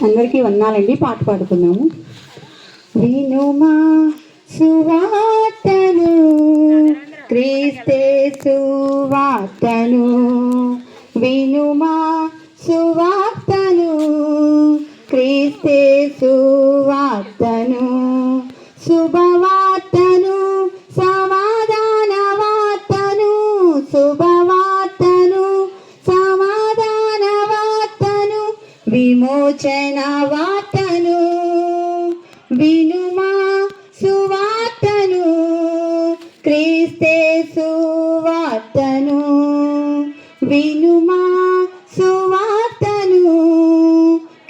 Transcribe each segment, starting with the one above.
అందరికీ వందాలండి పాట పాడుకున్నాము వినుమా సువార్తను క్రీస్తే సువార్తను వినుమా సువార్తను క్రీస్తే సువా విమోచన వార్తను వినుమా సువార్తను క్రీస్తే సువార్తను వినుమా సువార్తను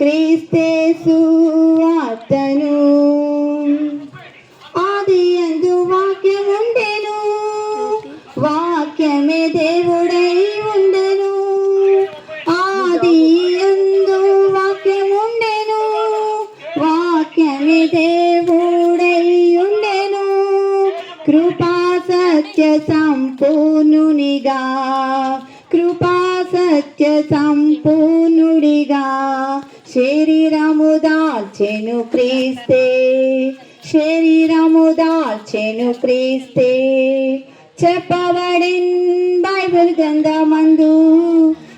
క్రీస్తే సువార్తను ఆది అందు వాక్యం ఉండెను వాక్యమే దేవుడే సంపూర్ణునిగా కృపా సత్య సంపూర్ణుడిగా శరీరము దాల్చెను క్రీస్తే శరీరము దాల్చెను క్రీస్తే. చెప్పబడిన్ బైబిల్ గంధమందు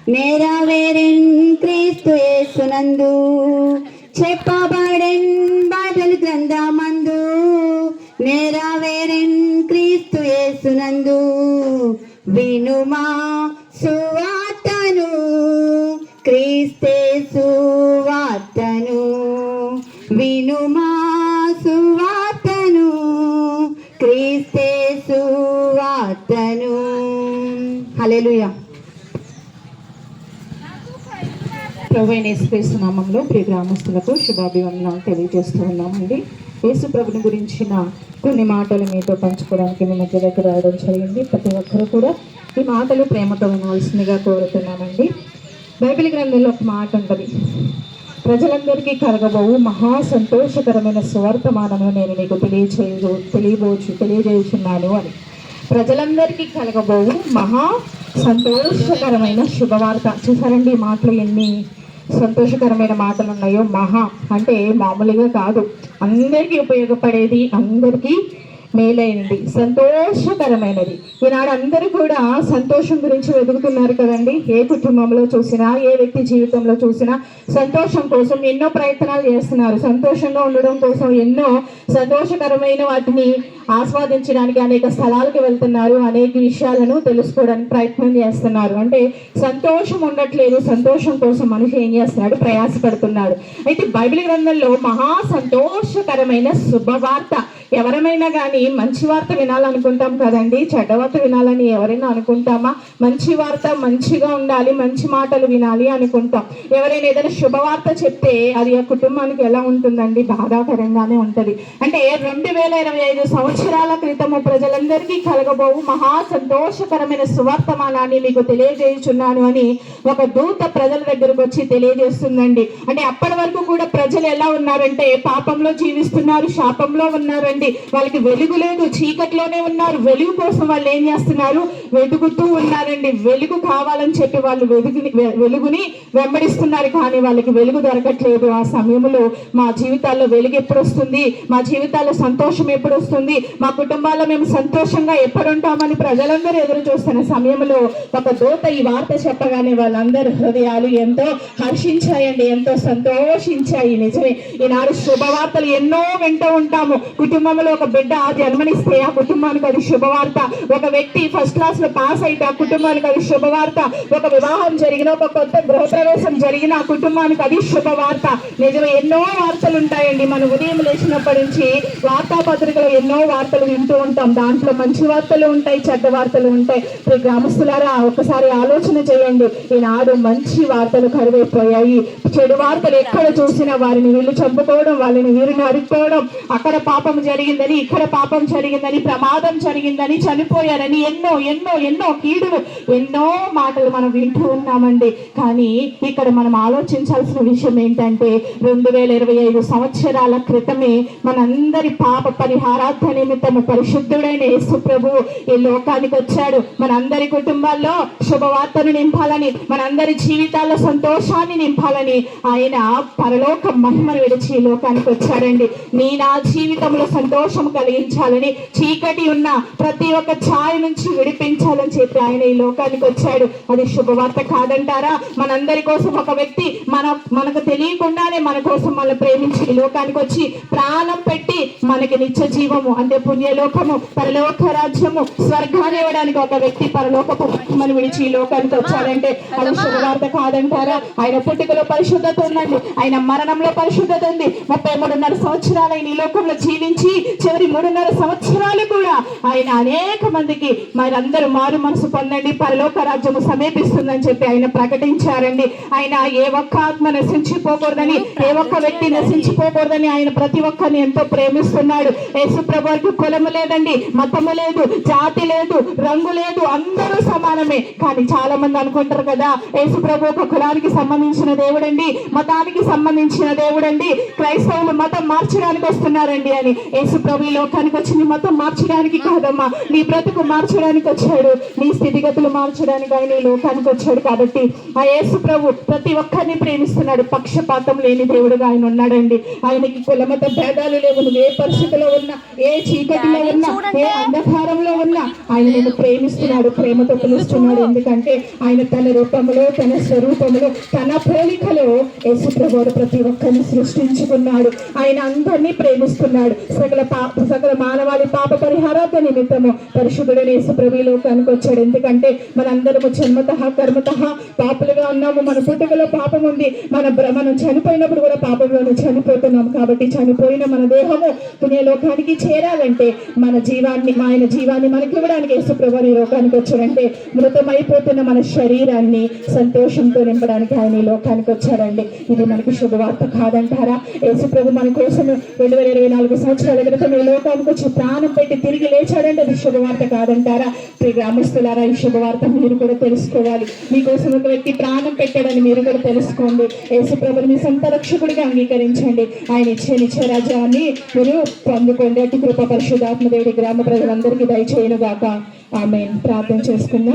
నెరవేరిన్ క్రీస్తు యేసునందు. చెప్పబడిన్ బైబిల్ గ్రంథమందు నెరవేరిన్ క్రీస్తు యేసునందు. వినుమా సువార్తను క్రీస్తే సువార్తను వినుమా సువార్తను క్రీస్తే సువార్తను హల్లెలూయా. ప్రభు అయిన నామంలో ప్రియ గ్రామస్తులకు శుభాభివందనాలు తెలియజేస్తూ ఉన్నామండి. యేసు ప్రభుని గురించిన కొన్ని మాటలు మీతో పంచుకోవడానికి మీ మధ్య దగ్గర రావడం జరిగింది. ప్రతి ఒక్కరూ కూడా ఈ మాటలు ప్రేమతో వినవలసిందిగా కోరుతున్నామండి బైబిల్ గ్రంథంలో ఒక మాట ఉంటుంది. ప్రజలందరికీ కలగబోవు మహా సంతోషకరమైన సువర్తమానము నేను నీకు తెలియచేయదు తెలియబోచు తెలియజేయుచున్నాను అని. ప్రజలందరికీ కలగబోవు మహా సంతోషకరమైన శుభవార్త. చూసారండి మాటలు ఎన్ని సంతోషకరమైన మాటలు ఉన్నాయో మహా. అంటే మామూలుగా కాదు. అందరికీ ఉపయోగపడేది అందరికీ మేలైనది సంతోషకరమైనది. ఈనాడు అందరూ కూడా సంతోషం గురించి వెతుకుతున్నారు కదండి. ఏ కుటుంబంలో చూసినా ఏ వ్యక్తి జీవితంలో చూసినా సంతోషం కోసం ఎన్నో ప్రయత్నాలు చేస్తున్నారు. సంతోషంగా ఉండడం కోసం ఎన్నో సంతోషకరమైన వాటిని ఆస్వాదించడానికి అనేక స్థలాలకు వెళ్తున్నారు అనేక విషయాలను తెలుసుకోవడానికి ప్రయత్నం చేస్తున్నారు. అంటే సంతోషం ఉండట్లేదు సంతోషం కోసం మనిషి ఏం చేస్తున్నాడు? ప్రయాసపడుతున్నాడు అయితే బైబిల్ గ్రంథంలో మహా సంతోషకరమైన శుభవార్త ఎవరమైనా కానీ మంచి వార్త వినాలనుకుంటాం కదండి? చెడ్డ వార్త వినాలని ఎవరైనా అనుకుంటామా? మంచి వార్త మంచిగా ఉండాలి మంచి మాటలు వినాలి అనుకుంటాం. ఎవరైనా ఏదైనా శుభవార్త చెప్తే అది ఆ కుటుంబానికి ఎలా ఉంటుందండి? బాధాకరంగానే ఉంటుంది. అంటే రెండు వేల ఇరవై ఐదు సంవత్సరం క్రితము ప్రజలందరికీ కలగబోవు మహా సంతోషకరమైన సువర్తమానాన్ని మీకు తెలియజేయుచున్నాను అని ఒక దూత ప్రజల దగ్గరకు వచ్చి తెలియజేస్తుందండి. అంటే అప్పటి వరకు కూడా ప్రజలు ఎలా ఉన్నారంటే పాపంలో జీవిస్తున్నారు శాపంలో ఉన్నారండి. వాళ్ళకి వెలుగు లేదు చీకట్లోనే ఉన్నారు. వెలుగు కోసం వాళ్ళు ఏం చేస్తున్నారు? వెతుకుతూ ఉన్నారండి. వెలుగు కావాలని చెప్పి వాళ్ళు వెలుగుని వె- వెలుగుని వెంబడిస్తున్నారు. కానీ వాళ్ళకి వెలుగు దొరకట్లేదు. ఆ సమయంలో మా జీవితాల్లో వెలుగు ఎప్పుడు వస్తుంది మా జీవితాల్లో సంతోషం ఎప్పుడు వస్తుంది మా కుటుంబాల్లో మేము సంతోషంగా ఎప్పుడుంటామని ప్రజలందరూ ఎదురు చూస్తున్న సమయంలో ఒక దూత ఈ వార్త చెప్పగానే వాళ్ళందరి హృదయాలు ఎంతో హర్షించాయండి ఎంతో సంతోషించాయి. నిజమే ఈనాడు శుభవార్తలు ఎన్నో వింటూ ఉంటాము. కుటుంబంలో ఒక బిడ్డ జన్మనిస్తే ఆ కుటుంబానికి అది శుభవార్త. ఒక వ్యక్తి ఫస్ట్ క్లాస్లో పాస్ అయితే ఆ కుటుంబానికి అది శుభవార్త. ఒక వివాహం జరిగిన ఒక కొత్త గృహప్రవేశం జరిగిన ఆ కుటుంబానికి అది శుభవార్త. నిజమే ఎన్నో వార్తలు ఉంటాయండి. మన ఉదయం లేచినప్పటి నుంచి వార్తాపత్రికలో ఎన్నో వార్తలు వింటూ ఉంటాం. దాంట్లో మంచి వార్తలు ఉంటాయి చెడ్డ వార్తలు ఉంటాయి. ప్రతి గ్రామస్తులారా ఒకసారి ఆలోచన చేయండి. ఈనాడు మంచి వార్తలు కరువైపోయాయి. చెడు వార్తలు ఎక్కడ చూసినా వారిని వీళ్ళు చంపుకోవడం వాళ్ళని వీరు నరుక్కోవడం అక్కడ పాపం జరిగిందని ఇక్కడ పాపం జరిగిందని ప్రమాదం జరిగిందని చనిపోయారని ఎన్నో ఎన్నో ఎన్నో కీడులు ఎన్నో మాటలు మనం వింటూ ఉన్నామండి. కానీ ఇక్కడ మనం ఆలోచించాల్సిన విషయం ఏంటంటే రెండు వేల ఇరవై ఐదు సంవత్సరాల క్రితమే మనందరి పాప పరిహారార్థని నిమిత్తము పరిశుద్ధుడైన యేసు ప్రభు ఈ లోకానికి వచ్చాడు. మనందరి కుటుంబాల్లో శుభవార్తను నింపాలని మనందరి జీవితాల్లో సంతోషాన్ని నింపాలని ఆయన పరలోక మహిమను విడిచి ఈ లోకానికి వచ్చాడండి. నీ నా జీవితంలో సంతోషం కలిగించాలని చీకటి ఉన్న ప్రతి ఒక్క ఛాయ నుంచి విడిపించాలని చెప్పి ఆయన ఈ లోకానికి వచ్చాడు. అది శుభవార్త కాదంటారా? మనందరి కోసం ఒక వ్యక్తి మన మనకు తెలియకుండానే మన కోసం మన ప్రేమించి ఈ లోకానికి వచ్చి ప్రాణం పెట్టి మనకి నిత్య జీవము అంటే పుణ్యలోకము పరలోక రాజ్యము స్వర్గాన్ని ఇవ్వడానికి ఒక వ్యక్తి పరలోకపు మహిమను విడిచి ఈ లోకానికి వచ్చాడంటే అది శుభవార్త కాదంటారా? ఆయన పుట్టుకలో పరిశుద్ధత ఉందండి. ఆయన మరణంలో పరిశుద్ధత ఉంది. ముప్పై మూడున్నర సంవత్సరాలు ఆయన ఈ లోకంలో జీవించి చివరి మూడున్నర సంవత్సరాలు కూడా ఆయన అనేక మందికి మరందరూ మారు మనసు పొందండి పరలోక రాజ్యము సమీపిస్తుందని చెప్పి ఆయన ప్రకటించారండి. ఆయన ఏ ఒక్క ఆత్మ నశించిపోకూడదని ఏ ఒక్క వ్యక్తి నశించిపోకూడదని ఆయన ప్రతి ఒక్కరిని ఎంతో ప్రేమిస్తున్నాడు. యేసు లేదు కులము లేదండి మతము లేదు జాతి లేదు రంగు లేదు అందరూ సమానమే. కానీ చాలా మంది అనుకుంటారు కదా యేసు ప్రభు ఒక కులానికి సంబంధించిన దేవుడండి మతానికి సంబంధించిన దేవుడండి క్రైస్తవులు మతం మార్చడానికి వస్తున్నారండి అని. యేసు ప్రభు ఈ లోకానికి వచ్చి నీ మతం మార్చడానికి కాదమ్మా. నీ బ్రతుకు మార్చడానికి వచ్చాడు నీ స్థితిగతులు మార్చడానికి ఆయన ఈ లోకానికి వచ్చాడు కాబట్టి ఆ యేసు ప్రభు ప్రతి ఒక్కరిని ప్రేమిస్తున్నాడు. పక్షపాతం లేని దేవుడుగా ఆయన ఉన్నాడండి. ఆయనకి కులమత భేదాలు లేవు నువ్వు ఏ పరిస్థితిలో ఉన్నా ఏ చీకటిలో ఉన్నా ఏ అంధకారంలో ఉన్నా ఆయన నేను ప్రేమిస్తున్నాడు ప్రేమతో పిలుస్తున్నాడు. ఎందుకంటే ఆయన తన రూపంలో తన స్వరూపంలో తన పోలికలో యేసు ప్రభువు ప్రతి ఒక్కరిని సృష్టించుకున్నాడు. ఆయన అందరినీ ప్రేమిస్తున్నాడు. సకల పాప సకల మానవాళి పాప పరిహారార్థ నిమిత్తము పరిశుద్ధుడైన యేసు ప్రభు ఈ లోకానికి వచ్చాడు. ఎందుకంటే మనందరము జన్మత కర్మత పాపులుగా ఉన్నాము. మన పుట్టుకలో పాపం ఉంది. మన మనం చనిపోయినప్పుడు కూడా పాపంలోనే చనిపోతున్నాం. కాబట్టి చనిపోయిన మన దేహము పుణ్య లోకానికి చేరాలంటే మన జీవాన్ని ఆయన జీవాన్ని మనకి ఇవ్వడానికి యేసుప్రభు ఈ లోకానికి వచ్చాడంటే మృతమైపోతున్న మన శరీరాన్ని సంతోషంతో నింపడానికి ఆయన ఈ లోకానికి వచ్చాడండి ఇది మనకి శుభవార్త కాదంటారా? యేసుప్రభు మన కోసం రెండు వేల ఇరవై నాలుగు సంవత్సరాల క్రితం ఈ లోకానికి వచ్చి ప్రాణం పెట్టి తిరిగి లేచాడంటే అది శుభవార్త కాదంటారా? ప్రియ గ్రామస్తులారా ఈ శుభవార్త మీరు కూడా తెలుసుకోవాలి. మీకోసం ఒక వ్యక్తి ప్రాణం పెట్టాడని మీరు కూడా తెలుసుకోండి. యేసుప్రభుని మీ సొంత రక్షకుడిగా అంగీకరించండి. ఆయన ఇచ్చే నిత్య రాజ్యాన్ని మీరు పొందుకోండి. అటు కృప పరిశుధాత్మ దేవుడి గ్రామ ప్రజలందరికీ దయచేయను గాక ఆమె ప్రార్థన చేసుకుందాం.